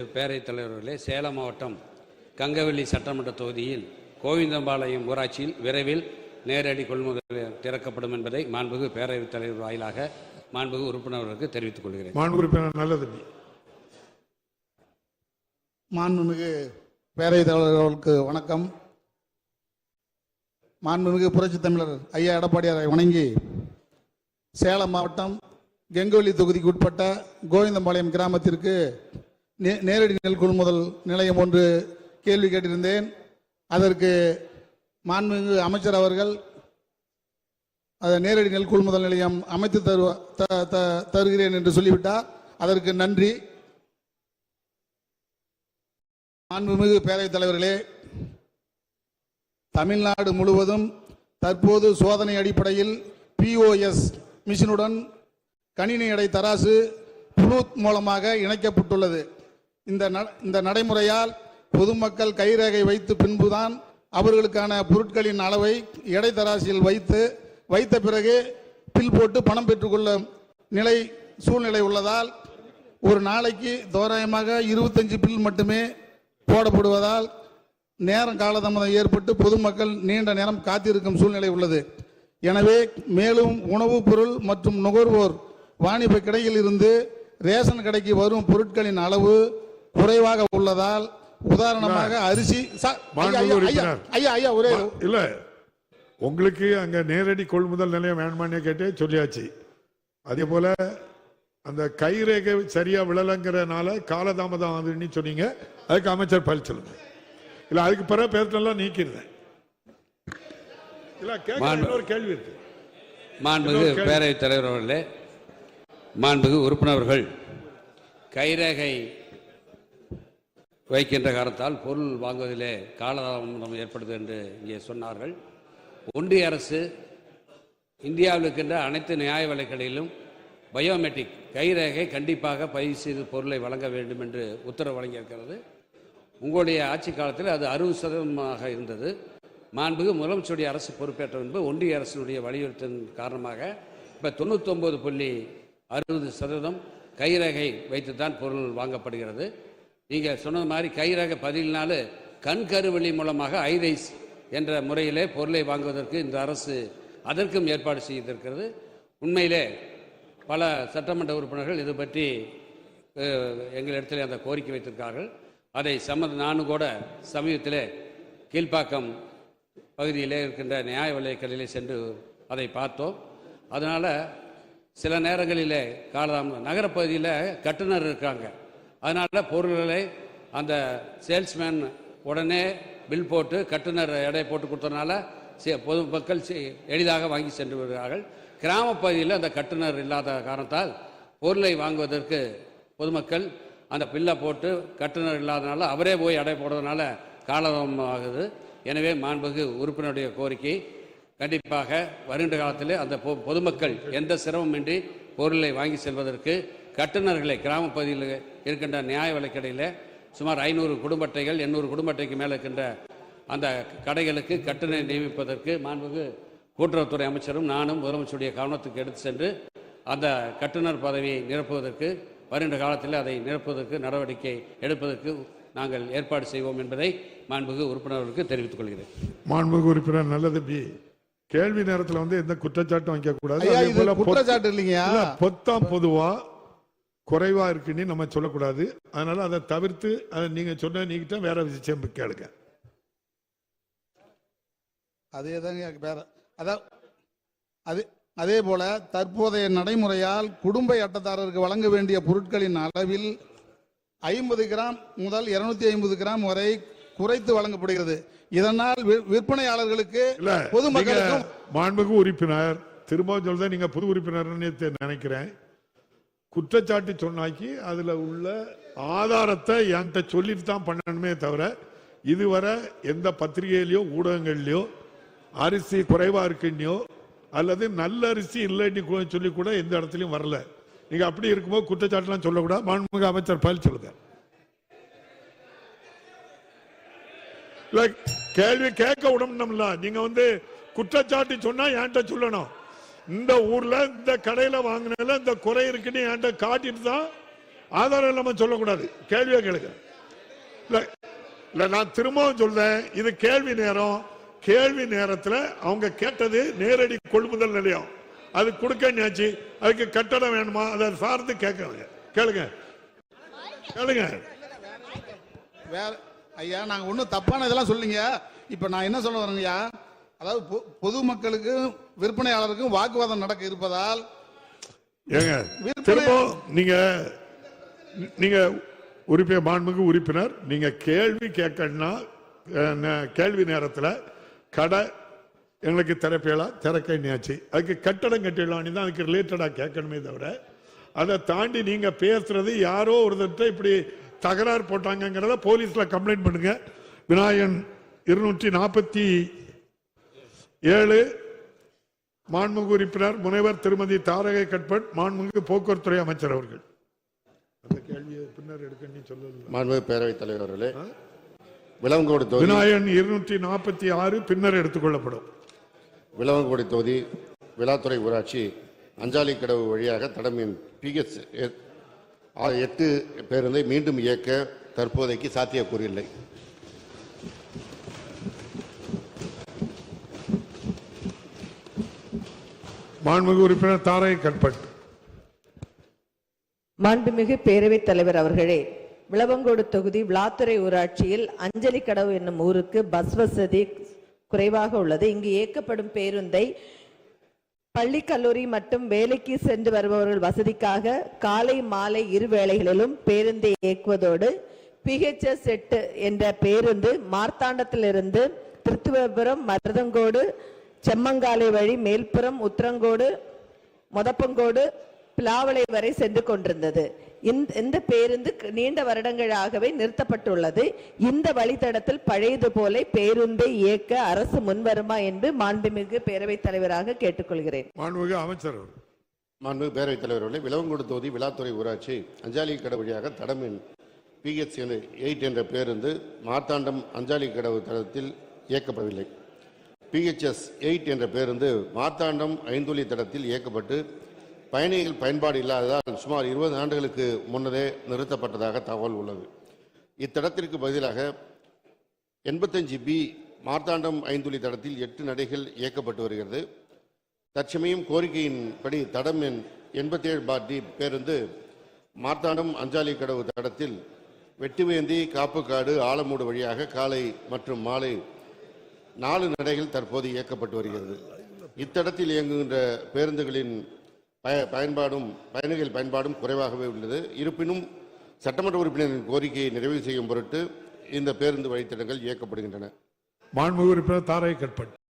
பேரவைத் தலைவர்களே சேலம் மாவட்டம் கங்கவள்ளி சட்டமன்ற தொகுதியில் கோவிந்தம்பாளையம் ஊராட்சியில் விரைவில் நேரடி கொள்முதல் திறக்கப்படும் என்பதை மாண்புகு பேரவைத் தலைவர் வாயிலாக மாண்புகு உறுப்பினர்களுக்கு தெரிவித்துக் கொள்கிறேன். மாண்பு உறுப்பினர் நல்லது. மாண்புமிகு பேரவைத் தலைவர் அவர்களுக்கு வணக்கம். மாண்புமிகு புரட்சித் தமிழர் ஐயா எடப்பாடியாரை வணங்கி சேலம் மாவட்டம் கெங்கோலி தொகுதிக்கு உட்பட்ட கோவிந்தம்பாளையம் கிராமத்திற்கு நேரடி நெல் கொள்முதல் நிலையம் ஒன்று கேள்வி கேட்டிருந்தேன். அதற்கு மாண்புமிகு அமைச்சர் அவர்கள் அதை நேரடி நெல் கொள்முதல் நிலையம் அமைத்து தருவ த- தருகிறேன் என்று சொல்லிவிட்டார். அதற்கு நன்றி. மாண்புமிகு பேரவைத் தலைவர்களே தமிழ்நாடு முழுவதும் தற்போது சோதனை அடிப்படையில் பிஓஎஸ் மிஷினுடன் கணினி எடை தராசு புளூத் மூலமாக இணைக்கப்பட்டுள்ளது. இந்த ந- இந்த நடைமுறையால் பொதுமக்கள் கைரேகை வைத்து பின்புதான் அவர்களுக்கான பொருட்களின் அளவை எடை வைத்து வைத்த பிறகு பில் போட்டு பணம் பெற்றுக்கொள்ளும் நிலை சூழ்நிலை உள்ளதால் ஒரு நாளைக்கு தோராயமாக இருபத்தஞ்சு பில் மட்டுமே போடப்படுவதால் நேரம் காலதாமதம் ஏற்பட்டு பொதுமக்கள் நீண்ட நேரம் காத்திருக்கும் சூழ்நிலை உள்ளது. எனவே மேலும் உணவுப் பொருள் மற்றும் நுகர்வோர் வாணிப கடையில் இருந்து ரேஷன் கடைக்கு வரும் பொருட்களின் அளவு குறைவாக உள்ளதால் உதாரணமாக அரிசி சா- ஐயா, ஐயா, ஐயா, ஐயா ஐயா ஒரே இல்ல உங்களுக்கு அங்க நேரடி கொள்முதல் நிலையம் வேணுமானே கேட்டே சொல்லியாச்சு. அதே போல அந்த கைரேகை சரியா விழலங்கிறனால காலதாமதம் ஆகுதுன்னு சொன்னீங்க. அதுக்கு அமைச்சர் பதில் சொல்லுங்க. இல்ல அதுக்கு பிறகு பேர்த்தெல்லாம் நீக்கிருந்தேன் இல்ல கேட்க கேள்வி இருக்கு. கேள்வி. பேரவைத் தலைவர் அவர்களே மாண்புகு உறுப்பினர்கள் கைரேகை வைக்கின்ற காரணத்தால் பொருள் வாங்குவதிலே காலதாமதம் ஏற்படுது என்று இங்கே சொன்னார்கள். ஒன்றிய அரசு இந்தியாவில் இருக்கின்ற அனைத்து நியாய விலைக்கடையிலும் பயோமெட்ரிக் கைரேகை கண்டிப்பாக பதிவு செய்து பொருளை வழங்க வேண்டும் என்று உத்தரவு வழங்கியிருக்கிறது. உங்களுடைய ஆட்சி காலத்தில் அது அறுபது சதவீதமாக இருந்தது. மாண்புகு முதலமைச்சருடைய அரசு பொறுப்பேற்ற முன்பு ஒன்றிய அரசினுடைய வலியுறுத்தின் காரணமாக இப்போ தொண்ணூத்தொம்பது புள்ளி அறுபது சதவீதம் கைரேகை வைத்துத்தான் பொருள் வாங்கப்படுகிறது. நீங்கள் சொன்னது மாதிரி கைரக பதிலினால கண் கருவழி மூலமாக ஐரைஸ் என்ற முறையிலே பொருளை வாங்குவதற்கு இந்த அரசு அதற்கும் ஏற்பாடு செய்திருக்கிறது. உண்மையிலே பல சட்டமன்ற உறுப்பினர்கள் இது பற்றி எங்களிடத்தில் அந்த கோரிக்கை வைத்திருக்கார்கள் அதை சம்மந்த நானும் கூட சமீபத்தில் கீழ்ப்பாக்கம் பகுதியிலே இருக்கின்ற நியாய விலைக்கடையிலே சென்று அதை பார்த்தோம். அதனால் சில நேரங்களிலே காலதாமதம் நகரப்பகுதியில் கட்டுனர் இருக்காங்க. அதனால் பொருள்களை அந்த சேல்ஸ்மேன் உடனே பில் போட்டு கட்டுனர் எடை போட்டு கொடுத்தனால பொதுமக்கள் எளிதாக வாங்கி சென்று வருகிறார்கள் கிராமப்பகுதியில் அந்த கட்டுனர் இல்லாத காரணத்தால் பொருளை வாங்குவதற்கு பொதுமக்கள் அந்த பில்லை போட்டு கட்டுனர் இல்லாதனால அவரே போய் எடை போடுறதுனால காலம் ஆகுது. எனவே மாண்புகு உறுப்பினருடைய கோரிக்கை கண்டிப்பாக வருகின்ற காலத்தில் அந்த பொ- பொதுமக்கள் எந்த சிரமமின்றி பொருளை வாங்கி செல்வதற்கு கட்டுநர்களை கிராம பகுதியில் இருக்கின்ற நியாய விலைக்கடையில் சுமார் ஐநூறு குடும்ப அட்டைகள் எண்ணூறு குடும்ப அட்டைக்கு மேலே இருக்கின்ற அந்த கடைகளுக்கு கட்டுநர் நியமிப்பதற்கு மாண்புகு கூட்டுறவுத்துறை அமைச்சரும் நானும் முதலமைச்சருடைய கவனத்துக்கு எடுத்து சென்று அந்த கட்டுநர் பதவியை நிரப்புவதற்கு வருகின்ற காலத்தில் அதை நிரப்புவதற்கு நடவடிக்கை எடுப்பதற்கு நாங்கள் ஏற்பாடு செய்வோம் என்பதை மாண்புகு உறுப்பினர்களுக்கு தெரிவித்துக் கொள்கிறேன். மாண்புமிகு உறுப்பினர் நல்லது பி கேள்வி நேரத்துல வந்து எந்த குற்றச்சாட்டும் வைக்க கூடாது ஐயா அதே இது போல பொத்- குற்றச்சாட்டு இல்லைங்கய்யா. இல்ல, பொத்தாம் பொதுவா குறைவா இருக்குன்னு நம்ம சொல்லக்கூடாது. அதனால அதை தவிர்த்து அதை நீங்க சொன்ன நீக்கிட்ட வேற விஷயம் கேளுங்க. அதே தாங்க வேற அதான் அது அதே போல தற்போதைய நடைமுறையால் குடும்ப அட்டைதாரருக்கு வழங்க வேண்டிய பொருட்களின் அளவில் ஐம்பது கிராம் முதல் இருநூத்தி ஐம்பது கிராம் வரை குறைத்து வழங்கப்படுகிறது. இதனால் விற்பனையாளர்களுக்கு பொதுமக்களுக்கும் நீங்க மாண்புமிகு உறுப்பினர் திரும்பவும் சொல்றேன் நீங்க புது உறுப்பினர்னு தெ- நினைக்கிறேன். குற்றச்சாட்டு சொன்னாக்கி அதில் உள்ள ஆதாரத்தை என்கிட்ட சொல்லிட்டு தான் பண்ணணுமே தவிர இதுவரை எந்த பத்திரிகையிலையோ ஊடகங்கள்லையோ அரிசி குறைவாக இருக்குன்னையோ அல்லது நல்ல அரிசி இல்லைன்னு சொல்லி கூட எந்த இடத்துலையும் வரல. நீங்கள் அப்படி இருக்கும்போது குற்றச்சாட்டுலாம் சொல்லக்கூடாது. மாண்புமிகு அமைச்சர் பதில் சொல்லுங்க. கேள்வி கேட்க விடணும்ல. நீங்க வந்து குற்றச்சாட்டு சொன்னா என்கிட்ட சொல்லணும். இந்த ஊர்ல இந்த கடையில வாங்கினதுல இந்த குறை இருக்குன்னு என்கிட்ட காட்டிட்டு தான் ஆதாரம் இல்லாம சொல்லக்கூடாது. கேள்வியை கேளுங்க. இல்ல இல்ல நான் திரும்பவும் சொல்றேன். இது கேள்வி நேரம். கேள்வி நேரத்துல அவங்க கேட்டது நேரடி கொள்முதல் நிலையம். அது கொடுக்க அதுக்கு கட்டணம் வேணுமா? அதை சார்ந்து கேட்கறாங்க கேளுங்க. கேளுங்க. வேற ஐயா நாங்க ஒன்றும் தப்பான இதெல்லாம் சொல்லுங்க இப்ப நான் என்ன சொல்ல வரேங்கய்யா? அதாவது பொதுமக்களுக்கும் விற்பனையாளருக்கும் வாக்குவாதம் நடக்க இருப்பதால் ஏங்க விற்பனை- திரும்ப நீங்க நீங்க உறுப்பினர் மாண்புமிகு உறுப்பினர் நீங்க கேள்வி கேட்கணும்னா கேள்வி நேரத்துல கடை எங்களுக்கு திறப்பீங்களா திறக்க நியாச்சு அதுக்கு கட்டடம் கட்டிடலான்னு தான் அதுக்கு ரிலேட்டடா கேட்கணுமே தவிர அதை தாண்டி நீங்க பேசுறது யாரோ ஒருத்தர்கிட்ட இப்படி தகராறு போட்டாங்கங்கிறத போலீஸ்ல கம்ப்ளைண்ட் பண்ணுங்க. விநாயகன் இருநூற்றி நாற்பத்தி ஏழு மாண்புமிகு உறுப்பினர் முனைவர் திருமதி தாரகை கட்பட் மாண்புமிகு போக்குவரத்துறை அமைச்சர் அவர்கள். அந்த கேள்வியை பின்னர் எடுக்க சொல்லல மாண்புமிகு பேரவைத் தலைவர் அவர்களே விளவங்கோடு தொகுதி விநாயகன் இருநூற்றி நாற்பத்தி ஆறு பின்னர் எடுத்துக்கொள்ளப்படும். விளவங்கோடு தொகுதி விழாத்துறை ஊராட்சி அஞ்சாலி கடவு வழியாக தடமின் பிஎஸ் எட்டு பேருந்தை மீண்டும் இயக்க தற்போதைக்கு சாத்தியக்கூறு மாண்புமிகு உறுப்பினர் தாரை கட்பட் மாண்புமிகு பேரவைத் தலைவர் அவர்களே விளவங்கோடு தொகுதி விளாத்துறை ஊராட்சியில் அஞ்சலி கடவு என்னும் ஊருக்கு பஸ் வசதி குறைவாக உள்ளது. இங்கு இயக்கப்படும் பேருந்தை பள்ளி கல்லூரி மற்றும் வேலைக்கு சென்று வருபவர்கள் வசதிக்காக காலை மாலை இரு வேளைகளிலும் பேருந்தை இயக்குவதோடு பிஹெச்எஸ் எட்டு என்ற பேருந்து மார்த்தாண்டத்திலிருந்து திருத்துவபுரம் மருதங்கோடு செம்மங்காலை வழி மேல்புறம் உத்திரங்கோடு மொதப்பங்கோடு பிலாவளை வரை சென்று கொண்டிருந்தது. இந்த இந்த பேருந்து நீண்ட வருடங்களாகவே நிறுத்தப்பட்டுள்ளது. இந்த வழித்தடத்தில் பழையது போல பேருந்தை இயக்க அரசு முன்வருமா என்று மாண்புமிகு பேரவைத் தலைவராக கேட்டுக்கொள்கிறேன். மாண்புமிகு அமைச்சர் மாண்புமிகு பேரவைத் தலைவர் அவர்களே விளவங்கோடு தொகுதி விழாத்துறை ஊராட்சி அஞ்சாலி கடவு வழியாக தடமின் பிஎஸ் எயிட் என்ற பேருந்து மார்த்தாண்டம் அஞ்சாலி கடவு தடத்தில் இயக்கப்படவில்லை. பிஹெச்எஸ் எயிட் என்ற பேருந்து மார்த்தாண்டம் ஐந்துளி தடத்தில் இயக்கப்பட்டு பயணிகள் பயன்பாடு இல்லாததால் சுமார் இருபது ஆண்டுகளுக்கு முன்னரே நிறுத்தப்பட்டதாக தகவல் உள்ளது. இத்தடத்திற்கு பதிலாக எண்பத்தஞ்சு பி மார்த்தாண்டம் ஐந்துளி தடத்தில் எட்டு நடைகள் இயக்கப்பட்டு வருகிறது. தற்சமயம் கோரிக்கையின்படி தடம் எண் எண்பத்தேழு பார் டி பேருந்து மார்த்தாண்டம் அஞ்சாலி கடவு தடத்தில் வெட்டுவேந்தி காப்புக்காடு ஆலமூடு வழியாக காலை மற்றும் மாலை நாலு நடைகள் தற்போது இயக்கப்பட்டு வருகிறது. இத்தடத்தில் இயங்குகின்ற பேருந்துகளின் பய பயன்பாடும் பயணிகள் பயன்பாடும் குறைவாகவே உள்ளது. இருப்பினும் சட்டமன்ற உறுப்பினரின் கோரிக்கையை நிறைவு செய்யும் பொருட்டு இந்த பேருந்து வழித்தடங்கள் இயக்கப்படுகின்றன. மாண்பு உறுப்பினர் தாரை கட்பட்